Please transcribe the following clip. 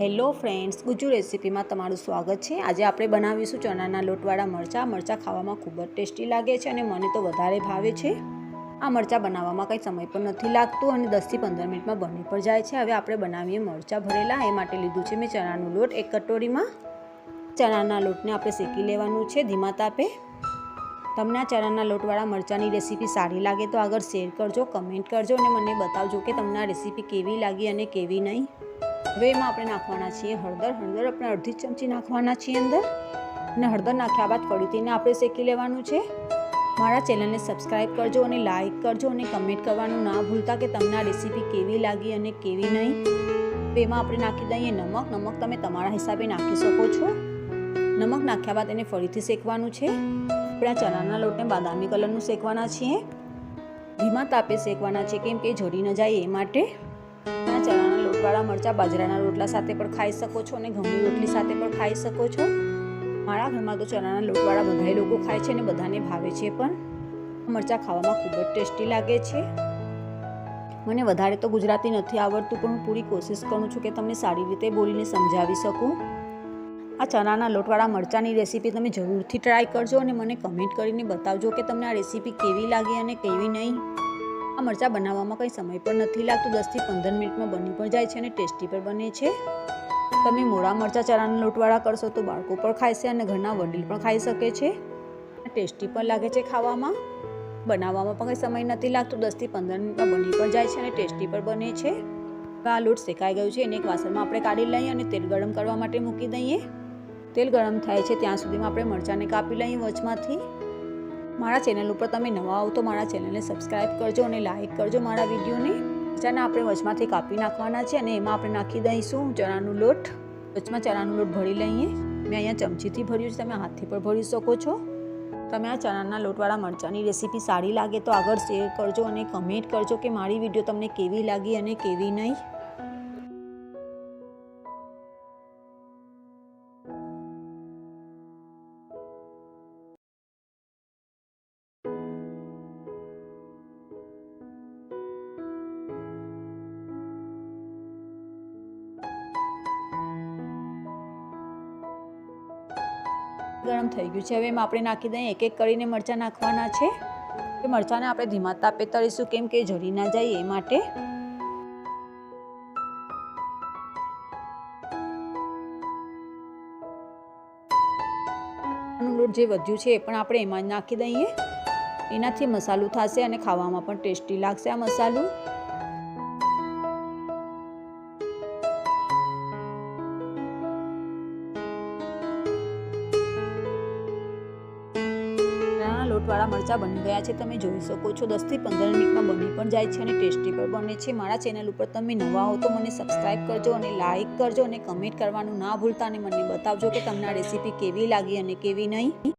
Hello friends, Gujju રેસિપીમાં તમારું સ્વાગત છે. આજે આપણે બનાવીશું ચણાના લોટવાળા મરચાં. મરચાં ખાવામાં ખૂબ જ ટેસ્ટી લાગે છે અને મને તો વધારે ભાવે છે. આ મરચાં બનાવવામાં કંઈ સમય પણ નથી લાગતું અને દસથી પંદર મિનિટમાં બની પણ જાય છે. હવે આપણે બનાવીએ મરચાં ભરેલા. એ માટે લીધું છે મેં ચણાનું લોટ એક કટોરીમાં. ચણાના લોટને આપણે શેકી લેવાનું છે ધીમા તાપે. તમને આ ચણાના લોટવાળા મરચાંની રેસીપી સારી લાગે તો આગળ શેર કરજો, કમેન્ટ કરજો અને મને બતાવજો કે તમને આ રેસીપી કેવી લાગી અને કેવી નહીં. હવે એમાં આપણે નાખવાના છીએ હળદર. હળદર આપણે અડધી ચમચી નાખવાના છીએ અંદર. અને હળદર નાખ્યા બાદ ફરીથીને આપણે શેકી લેવાનું છે. મારા ચેનલને સબસ્ક્રાઈબ કરજો અને લાઇક કરજો અને કમેન્ટ કરવાનું ના ભૂલતા કે તમને આ રેસીપી કેવી લાગી અને કેવી નહીં. એમાં આપણે નાખી દઈએ નમક. નમક તમે તમારા હિસાબે નાખી શકો છો. નમક નાખ્યા બાદ એને ફરીથી શેકવાનું છે. આપણે આ ચણાના લોટને બાદામી કલરનું શેકવાના છીએ. ધીમા તાપે શેકવાના છે કેમ કે જડી ન જાય એ માટે. આ ચણાના લોટવાળા મરચાં, બાજરાના રોટલા સાથે પણ ખાઈ શકો છો અને ઘઉંની રોટલી સાથે પણ ખાઈ શકો છો. મારા ઘરમાં તો ચણાના લોટવાળા બધા લોકો ખાય છે અને બધાને ભાવે છે પણ મરચાં ખાવામાં ખૂબ જ ટેસ્ટી લાગે છે. મને વધારે તો ગુજરાતી નથી આવડતું, પણ હું પૂરી કોશિશ કરું છું કે તમને સારી રીતે બોલીને સમજાવી શકું. આ ચણાના લોટવાળા મરચાંની રેસીપી તમે જરૂરથી ટ્રાય કરજો અને મને કમેન્ટ કરીને બતાવજો કે તમને આ રેસીપી કેવી લાગી અને કેવી નહીં. આ મરચાં બનાવવામાં કંઈ સમય પણ નથી લાગતું. દસથી પંદર મિનિટમાં બની પણ જાય છે અને ટેસ્ટી પણ બને છે. તમે મોડા મરચાં ચણાના લોટવાળા કરશો તો બાળકો પણ ખાય છે અને ઘરના વડીલ પણ ખાઈ શકે છે. ટેસ્ટી પણ લાગે છે ખાવામાં. બનાવવામાં પણ કંઈ સમય નથી લાગતો. દસથી પંદર મિનિટમાં બની પણ જાય છે અને ટેસ્ટી પણ બને છે. આ લોટ શેકાઈ ગયું છે. એને એક વાસણમાં આપણે કાઢી લઈએ અને તેલ ગરમ કરવા માટે મૂકી દઈએ. તેલ ગરમ થાય છે ત્યાં સુધીમાં આપણે મરચાંને કાપી લઈએ વચમાંથી. મારા ચેનલ ઉપર તમે નવા આવો તો મારા ચેનલને સબસ્ક્રાઈબ કરજો અને લાઇક કરજો મારા વિડીયોને. ચણા આપણે વચમાંથી કાપી નાખવાના છે અને એમાં આપણે નાખી દઈશું ચણાનું લોટ. વચમાં ચણાનું લોટ ભરી લઈએ. મેં અહીંયા ચમચીથી ભર્યું છે. તમે હાથથી પણ ભરી શકો છો. તમે આ ચણાના લોટવાળા મરચાંની રેસીપી સારી લાગે તો આગળ શેર કરજો અને કમેન્ટ કરજો કે મારી વીડિયો તમને કેવી લાગી અને કેવી નહીં. ગરમ થઈ ગયું છે. હવે એમાં આપણે નાખી દઈએ એક એક કરીને મરચાં નાખવાના છે. એ મરચાંને આપણે ધીમા તાપે તળીશું, કેમ કે જરી ના જાય એ માટે. લોટ જે વધ્યું છે એ પણ આપણે એમાં જ નાખી દઈએ. એનાથી મસાલું થશે અને ખાવામાં પણ ટેસ્ટી લાગશે આ મસાલું. લોટવાળા મરચાં બની ગયા છે, તમે જોઈ શકો છો. દસથી પંદર મિનિટમાં બની પણ જાય છે અને ટેસ્ટી પણ બને છે. મારા ચેનલ ઉપર તમે નવા હો તો મને સબસ્ક્રાઈબ કરજો અને લાઇક કરજો અને કમેન્ટ કરવાનું ના ભૂલતા અને મને બતાવજો કે તમને આ રેસીપી કેવી લાગી અને કેવી નહીં.